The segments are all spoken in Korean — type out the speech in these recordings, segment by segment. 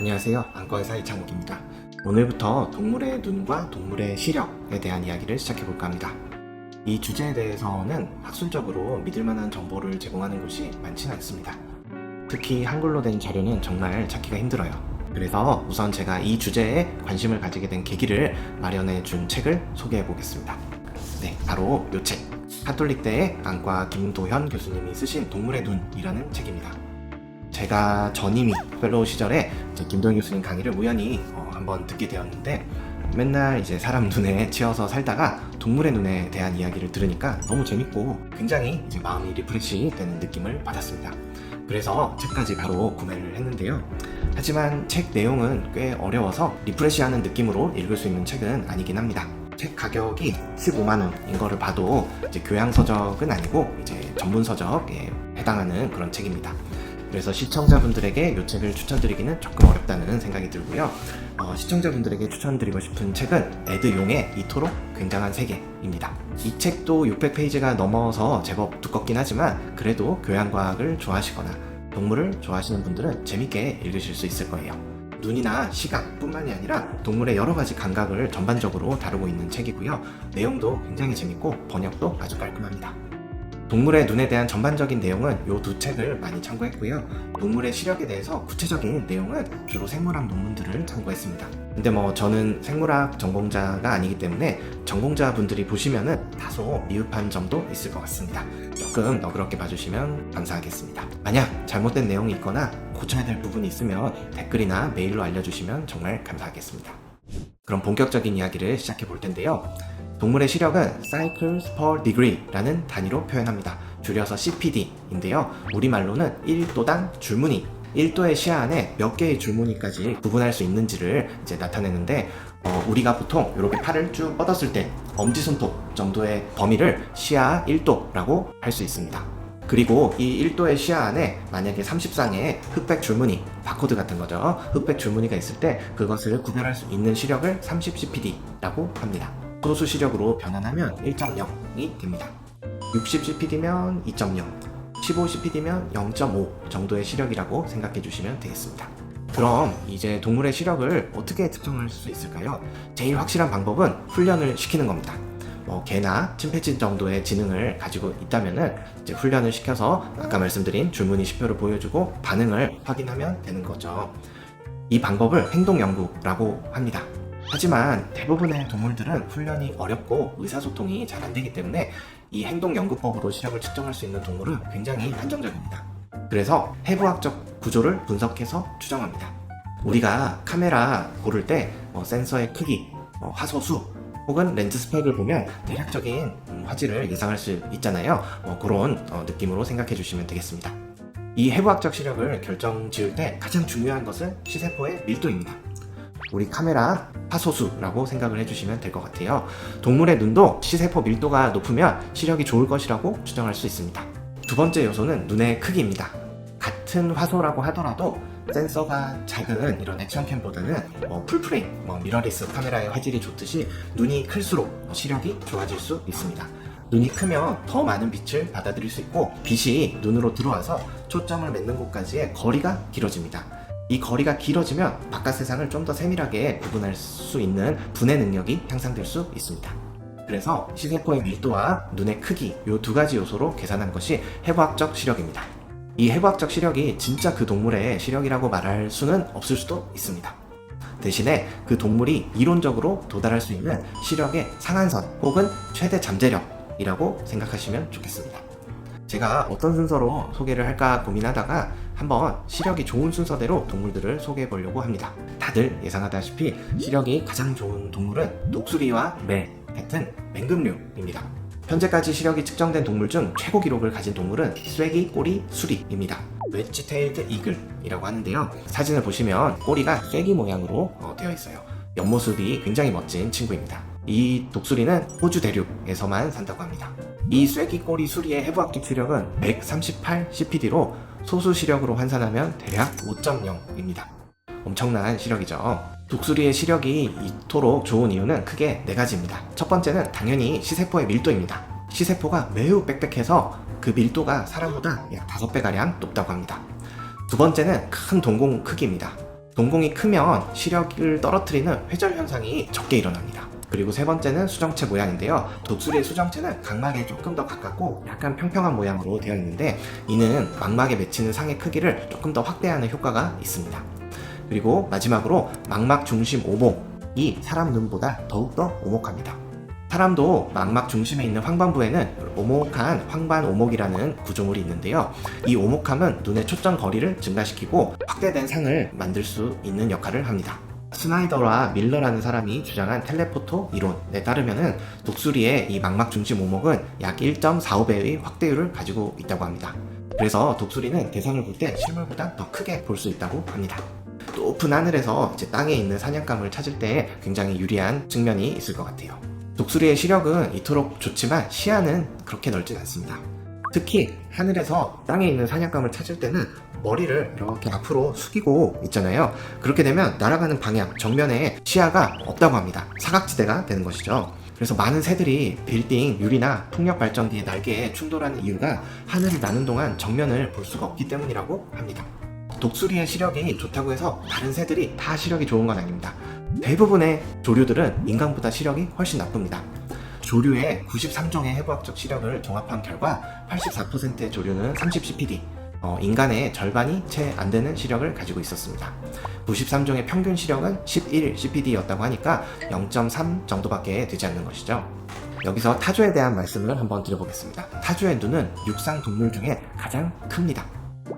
안녕하세요. 안과의사 이창욱입니다. 오늘부터 동물의 눈과 동물의 시력에 대한 이야기를 시작해볼까 합니다. 이 주제에 대해서는 학술적으로 믿을 만한 정보를 제공하는 곳이 많지는 않습니다. 특히 한글로 된 자료는 정말 찾기가 힘들어요. 그래서 우선 제가 이 주제에 관심을 가지게 된 계기를 마련해 준 책을 소개해 보겠습니다. 네, 바로 이 책. 카톨릭대의 안과 김도현 교수님이 쓰신 동물의 눈이라는 책입니다. 제가 전임이 펠로우 시절에 김도현 교수님 강의를 우연히 어, 한번 듣게 되었는데 맨날 이제 사람 눈에 치여서 살다가 동물의 눈에 대한 이야기를 들으니까 너무 재밌고 굉장히 이제 마음이 리프레시 되는 느낌을 받았습니다. 그래서 책까지 바로 구매를 했는데요. 하지만 책 내용은 꽤 어려워서 리프레시하는 느낌으로 읽을 수 있는 책은 아니긴 합니다. 책 가격이 15만 원인 거를 봐도 이제 교양 서적은 아니고 이제 전문 서적에 해당하는 그런 책입니다. 그래서 시청자분들에게 이 책을 추천드리기는 조금 어렵다는 생각이 들고요. 어, 시청자분들에게 추천드리고 싶은 책은 에드 용의 이토록 굉장한 세계입니다. 이 책도 600페이지가 넘어서 제법 두껍긴 하지만 그래도 교양과학을 좋아하시거나 동물을 좋아하시는 분들은 재밌게 읽으실 수 있을 거예요. 눈이나 시각뿐만이 아니라 동물의 여러 가지 감각을 전반적으로 다루고 있는 책이고요. 내용도 굉장히 재밌고 번역도 아주 깔끔합니다. 동물의 눈에 대한 전반적인 내용은 이 두 책을 많이 참고했고요. 동물의 시력에 대해서 구체적인 내용은 주로 생물학 논문들을 참고했습니다. 근데 뭐 저는 생물학 전공자가 아니기 때문에 전공자 분들이 보시면은 다소 미흡한 점도 있을 것 같습니다. 조금 너그럽게 봐주시면 감사하겠습니다. 만약 잘못된 내용이 있거나 고쳐야 될 부분이 있으면 댓글이나 메일로 알려주시면 정말 감사하겠습니다. 그럼 본격적인 이야기를 시작해 볼 텐데요. 동물의 시력은 cycles per degree라는 단위로 표현합니다. 줄여서 CPD인데요. 우리말로는 1도당 줄무늬 1도의 시야 안에 몇 개의 줄무늬까지 구분할 수 있는지를 이제 나타내는데 어, 우리가 보통 이렇게 팔을 쭉 뻗었을 때 엄지손톱 정도의 범위를 시야 1도라고 할 수 있습니다. 그리고 이 1도의 시야 안에 만약에 30쌍의 흑백 줄무늬, 바코드 같은 거죠. 흑백 줄무늬가 있을 때 그것을 구별할 수 있는 시력을 30cpd라고 합니다. 소수 시력으로 변환하면 1.0이 됩니다. 60cpd면 2.0, 15cpd면 0.5 정도의 시력이라고 생각해 주시면 되겠습니다. 그럼 이제 동물의 시력을 어떻게 측정할 수 있을까요? 제일 확실한 방법은 훈련을 시키는 겁니다. 뭐 개나 침팬지 정도의 지능을 가지고 있다면은 이제 훈련을 시켜서 아까 말씀드린 줄무늬 시표를 보여주고 반응을 확인하면 되는 거죠. 이 방법을 행동 연구라고 합니다. 하지만 대부분의 동물들은 훈련이 어렵고 의사소통이 잘 안 되기 때문에 이 행동 연구법으로 시력을 측정할 수 있는 동물은 굉장히 한정적입니다. 그래서 해부학적 구조를 분석해서 추정합니다. 우리가 카메라 고를 때 어, 센서의 크기, 어, 화소 수, 혹은 렌즈 스펙을 보면 대략적인 음, 화질을 예상할 수 있잖아요. 어, 그런 어, 느낌으로 생각해 주시면 되겠습니다. 이 해부학적 시력을 결정 지을 때 가장 중요한 것은 시세포의 밀도입니다. 우리 카메라 화소수라고 생각을 해주시면 될 것 같아요. 동물의 눈도 시세포 밀도가 높으면 시력이 좋을 것이라고 추정할 수 있습니다. 두 번째 요소는 눈의 크기입니다. 같은 화소라고 하더라도 센서가 작은 이런 액션캠보다는 뭐 풀프레임, 뭐 미러리스 카메라의 화질이 좋듯이 눈이 클수록 시력이 좋아질 수 있습니다. 눈이 크면 더 많은 빛을 받아들일 수 있고 빛이 눈으로 들어와서 초점을 맺는 곳까지의 거리가 길어집니다. 이 거리가 길어지면 바깥 세상을 좀 더 세밀하게 구분할 수 있는 분해 능력이 향상될 수 있습니다. 그래서 시세포의 밀도와 눈의 크기 이 두 가지 요소로 계산한 것이 해부학적 시력입니다. 이 해부학적 시력이 진짜 그 동물의 시력이라고 말할 수는 없을 수도 있습니다. 대신에 그 동물이 이론적으로 도달할 수 있는 시력의 상한선 혹은 최대 잠재력이라고 생각하시면 좋겠습니다. 제가 어떤 순서로 소개를 할까 고민하다가 한번 시력이 좋은 순서대로 동물들을 소개해 보려고 합니다. 다들 예상하다시피 시력이 가장 좋은 동물은 독수리와 매 같은 맹금류입니다. 현재까지 시력이 측정된 동물 중 최고 기록을 가진 동물은 쐐기 꼬리 수리입니다. 웨지 테일드 이글이라고 하는데요. 사진을 보시면 꼬리가 쐐기 모양으로 어, 되어 있어요. 옆모습이 굉장히 멋진 친구입니다. 이 독수리는 호주 대륙에서만 산다고 합니다. 이 쐐기 꼬리 수리의 해부학적 시력은 138 CPD로 소수 시력으로 환산하면 대략 5.0입니다. 엄청난 시력이죠. 독수리의 시력이 이토록 좋은 이유는 크게 네 가지입니다. 첫 번째는 당연히 시세포의 밀도입니다. 시세포가 매우 빽빽해서 그 밀도가 사람보다 약 5배가량 높다고 합니다. 두 번째는 큰 동공 크기입니다. 동공이 크면 시력을 떨어뜨리는 회절 현상이 적게 일어납니다. 그리고 세 번째는 수정체 모양인데요. 독수리의 수정체는 각막에 조금 더 가깝고 약간 평평한 모양으로 되어 있는데 이는 망막에 맺히는 상의 크기를 조금 더 확대하는 효과가 있습니다. 그리고 마지막으로 망막 중심 오목이 사람 눈보다 더욱더 오목합니다. 사람도 망막 중심에 있는 황반부에는 오목한 황반 오목이라는 구조물이 있는데요. 이 오목함은 눈의 초점 거리를 증가시키고 확대된 상을 만들 수 있는 역할을 합니다. 스나이더와 밀러라는 사람이 주장한 텔레포토 이론에 따르면은 독수리의 이 망막 중심 오목은 약 1.45배의 확대율을 가지고 있다고 합니다. 그래서 독수리는 대상을 볼 때 실물보다 더 크게 볼 수 있다고 합니다. 높은 하늘에서 이제 땅에 있는 사냥감을 찾을 때 굉장히 유리한 측면이 있을 것 같아요. 독수리의 시력은 이토록 좋지만 시야는 그렇게 넓진 않습니다. 특히 하늘에서 땅에 있는 사냥감을 찾을 때는 머리를 이렇게 앞으로 숙이고 있잖아요. 그렇게 되면 날아가는 방향, 정면에 시야가 없다고 합니다. 사각지대가 되는 것이죠. 그래서 많은 새들이 빌딩, 유리나 풍력 발전기의 날개에 충돌하는 이유가 하늘을 나는 동안 정면을 볼 수가 없기 때문이라고 합니다. 독수리의 시력이 좋다고 해서 다른 새들이 다 시력이 좋은 건 아닙니다. 대부분의 조류들은 인간보다 시력이 훨씬 나쁩니다. 조류의 93종의 해부학적 시력을 종합한 결과 84%의 조류는 30cpd, 어, 인간의 절반이 채 안 되는 시력을 가지고 있었습니다. 93종의 평균 시력은 11cpd였다고 하니까 0.3 정도밖에 되지 않는 것이죠. 여기서 타조에 대한 말씀을 한번 드려보겠습니다. 타조의 눈은 육상 동물 중에 가장 큽니다.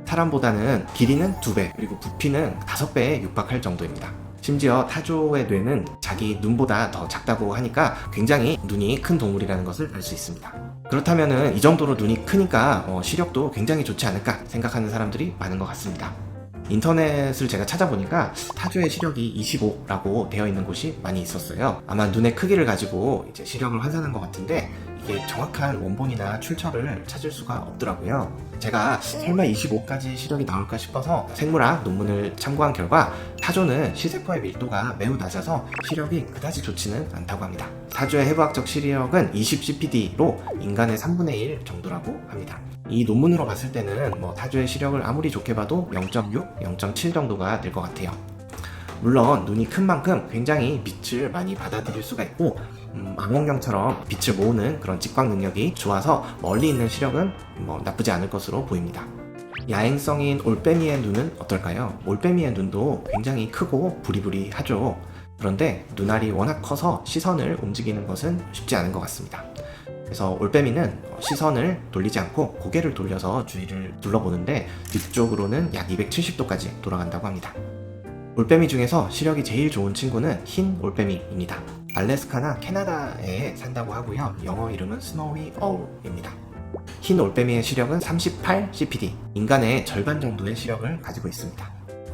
사람보다는 길이는 2배, 그리고 부피는 5배에 육박할 정도입니다. 심지어 타조의 뇌는 자기 눈보다 더 작다고 하니까 굉장히 눈이 큰 동물이라는 것을 알 수 있습니다. 그렇다면 이 정도로 눈이 크니까 어, 시력도 굉장히 좋지 않을까 생각하는 사람들이 많은 것 같습니다. 인터넷을 제가 찾아보니까 타조의 시력이 25라고 되어 있는 곳이 많이 있었어요. 아마 눈의 크기를 가지고 이제 시력을 환산한 것 같은데 이게 정확한 원본이나 출처를 찾을 수가 없더라고요. 제가 설마 25까지 시력이 나올까 싶어서 생물학 논문을 참고한 결과 타조는 시세포의 밀도가 매우 낮아서 시력이 그다지 좋지는 않다고 합니다. 타조의 해부학적 시력은 20cpd로 인간의 3분의 1 정도라고 합니다. 이 논문으로 봤을 때는 뭐 타조의 시력을 아무리 좋게 봐도 0.6, 0.7 정도가 될 것 같아요. 물론 눈이 큰 만큼 굉장히 빛을 많이 받아들일 수가 있고 음, 망원경처럼 빛을 모으는 그런 직광 능력이 좋아서 멀리 있는 시력은 뭐 나쁘지 않을 것으로 보입니다. 야행성인 올빼미의 눈은 어떨까요? 올빼미의 눈도 굉장히 크고 부리부리하죠. 그런데 눈알이 워낙 커서 시선을 움직이는 것은 쉽지 않은 것 같습니다. 그래서 올빼미는 시선을 돌리지 않고 고개를 돌려서 주위를 둘러보는데 뒤쪽으로는 약 270도까지 돌아간다고 합니다. 올빼미 중에서 시력이 제일 좋은 친구는 흰 올빼미입니다. 알래스카나 캐나다에 산다고 하고요. 영어 이름은 스노위 어울입니다. 흰 올빼미의 시력은 38 cpd, 인간의 절반 정도의 시력을 가지고 있습니다.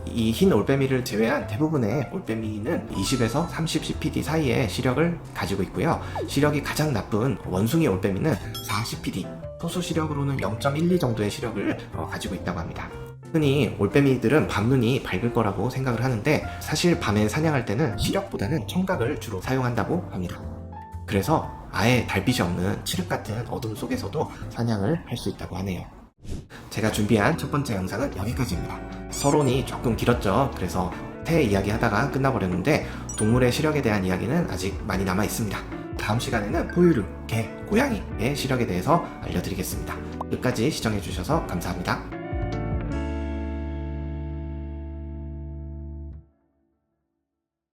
이 흰 올빼미를 제외한 대부분의 올빼미는 20에서 30 cpd 사이의 시력을 가지고 있고요. 시력이 가장 나쁜 원숭이 올빼미는 4 cpd, 소수 시력으로는 0.12 정도의 시력을 어, 가지고 있다고 합니다. 흔히 올빼미들은 밤눈이 밝을 거라고 생각을 하는데 사실 밤에 사냥할 때는 시력보다는 청각을 주로 사용한다고 합니다. 그래서 아예 달빛이 없는 칠흑 같은 어둠 속에서도 사냥을 할 수 있다고 하네요. 제가 준비한 첫 번째 영상은 여기까지입니다. 서론이 조금 길었죠. 그래서 새 이야기 하다가 끝나버렸는데 동물의 시력에 대한 이야기는 아직 많이 남아 있습니다. 다음 시간에는 포유류, 개, 고양이의 시력에 대해서 알려드리겠습니다. 끝까지 시청해주셔서 감사합니다.